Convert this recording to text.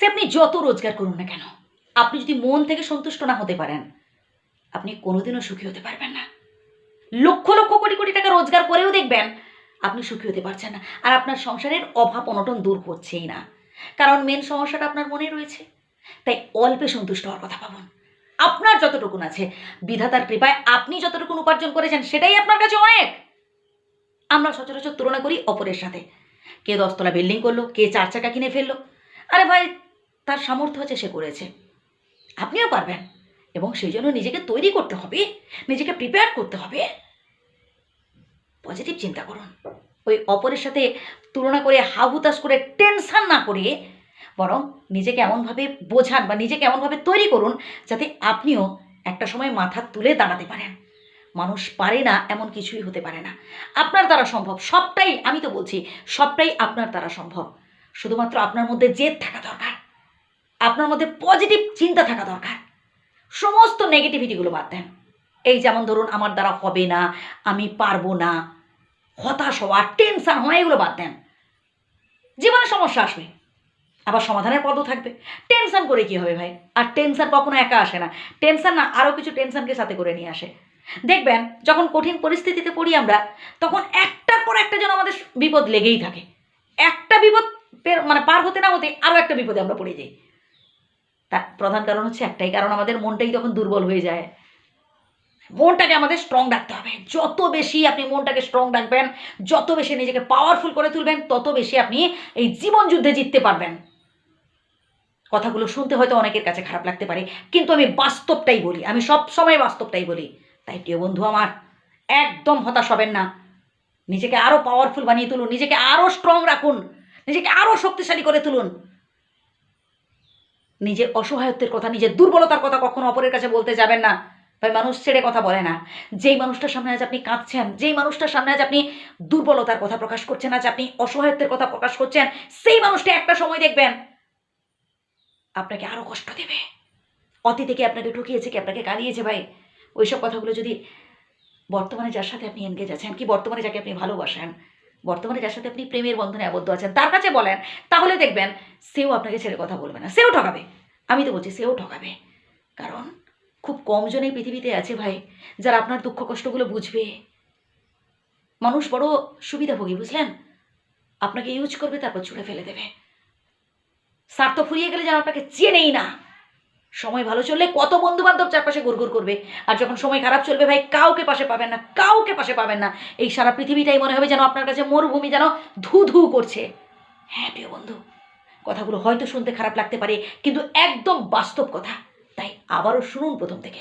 সে আপনি যত রোজগার করুন না কেন? আপনি যদি মন থেকে সন্তুষ্ট না হতে পারেন, আপনি কোনোদিনও সুখী হতে পারবেন না। লক্ষ লক্ষ কোটি কোটি টাকা রোজগার করেও দেখবেন, আপনি সুখী হতে পারছেন না। আর আপনার সংসারের অভাব অনটন দূর হচ্ছেই না। কারণ মেন সমস্যাটা আপনার মনে রয়েছে। তাই অল্পে সন্তুষ্ট হওয়ার কথা ভাবুন। আপনার যতটুকুন আছে, বিধাতার কৃপায় আপনি যতটুকুন উপার্জন করেছেন, সেটাই আপনার কাছে অনেক। আমরা সচরাচর তুলনা করি অপরের সাথে। কে দশতলা বিল্ডিং করল, কে চার চাকা কিনে ফেলল। আরে ভাই তার সামর্থ্য আছে সে করেছে। আপনিও পারবেন। এবং সেই জন্য নিজেকে তৈরি করতে হবে, নিজেকে প্রিপেয়ার করতে হবে। পজিটিভ চিন্তা করুন। ওই অপরের সাথে তুলনা করে হাহুতাশ করে টেনশান না করে, বরং নিজেকে এমনভাবে বোঝান বা নিজেকে এমনভাবে তৈরি করুন যাতে আপনিও একটা সময় মাথা তুলে দাঁড়াতে পারেন। মানুষ পারে না এমন কিছুই হতে পারে না। আপনার দ্বারা সম্ভব। সবটাই, আমি তো বলছি, সবটাই আপনার দ্বারা সম্ভব। শুধুমাত্র আপনার মধ্যে জেদ থাকা দরকার। আপনার মধ্যে পজিটিভ চিন্তা থাকা দরকার। সমস্ত নেগেটিভিটিগুলো বাদ দেন। এই যেমন ধরুন, আমার দ্বারা হবে না, আমি পারব না, হতাশ হওয়া টেনশন হওয়া, এগুলো বাদ দেন। জীবনে সমস্যা আসবে, আবার সমাধানের পদও থাকবে। টেনশন করে কি হবে ভাই? আর টেনশান কখনো একা আসে না। টেনশন না আরও কিছু টেনশনকে সাথে করে নিয়ে আসে। দেখবেন, যখন কঠিন পরিস্থিতিতে পড়ি আমরা, তখন একটার পর একটা যেন আমাদের বিপদ লেগেই থাকে। একটা বিপদ মানে পার হতে না হতে আরও একটা বিপদে আমরা পড়ে যাই। প্রধান কারণ হচ্ছে একটাই, কারণ আমাদের মনটাই তখন দুর্বল হয়ে যায়, মনটাকে আমাদের স্ট্রং রাখতে হবে। যত বেশি আপনি মনটাকে স্ট্রং রাখবেন, যত বেশি নিজেকে পাওয়ারফুল করে তুলবেন, তত বেশি আপনি এই জীবন যুদ্ধে জিততে পারবেন। কথাগুলো শুনতে হয়তো অনেকের কাছে খারাপ লাগতে পারে, কিন্তু আমি বাস্তবটাই বলি, আমি সব সময় বাস্তবটাই বলি। তাই প্রিয় বন্ধু আমার, একদম হতাশ হবেন না। নিজেকে আরও পাওয়ারফুল বানিয়ে তুলুন, নিজেকে আরও স্ট্রং রাখুন, নিজেকে আরও শক্তিশালী করে তুলুন। নিজের অসহায়ত্বের কথা, নিজের দুর্বলতার কথা কখনো অপরের কাছে বলতে যাবেন না। ভাই, মানুষ ছেড়ে কথা বলে না। যেই মানুষটার সামনে আজ আপনি কাঁদছেন, যেই মানুষটার সামনে আজ আপনি দুর্বলতার কথা প্রকাশ করছেন, আজ আপনি অসহায়ত্বের কথা প্রকাশ করছেন, সেই মানুষটা একটা সময় দেখবেন আপনাকে আরও কষ্ট দেবে। অতীতে কি আপনাকে ঠকিয়েছে, কি আপনাকে কাঁদিয়েছে ভাই? ওইসব কথাগুলো যদি বর্তমানে যার সাথে আপনি এনগেজ আছেন, কি বর্তমানে যাকে আপনি ভালোবাসেন বর্তমানে যার সাথে আপনি প্রেমের বন্ধনে আবদ্ধ আছেন, তার কাছে বলেন, তাহলে দেখবেন সেও আপনাকে ছেড়ে কথা বলবে না। সেও ঠকাবে। আমি তো বলছি সেও ঠকাবে। কারণ খুব কম জনেই পৃথিবীতে আছে ভাই, যারা আপনার দুঃখ কষ্টগুলো বুঝবে। মানুষ বড় সুবিধাভোগী, বুঝলেন? আপনাকে ইউজ করবে, তারপর ছুঁড়ে ফেলে দেবে। স্বার্থ ফুরিয়ে গেলে যেন আপনাকে চেনেই না। সময় ভালো চললে কত বন্ধু বান্ধব চারপাশে ঘুরঘুর করবে। আর যখন সময় খারাপ চলবে ভাই, কাউকে পাশে পাবেন না, কাউকে পাশে পাবেন না। এই সারা পৃথিবীটাই মনে হবে যেন আপনার কাছে মরুভূমি যেন ধু ধু করছে। হ্যাঁ প্রিয় বন্ধু, কথাগুলো হয়তো শুনতে খারাপ লাগতে পারে, কিন্তু একদম বাস্তব কথা। তাই আবারও শুনুন প্রথম থেকে।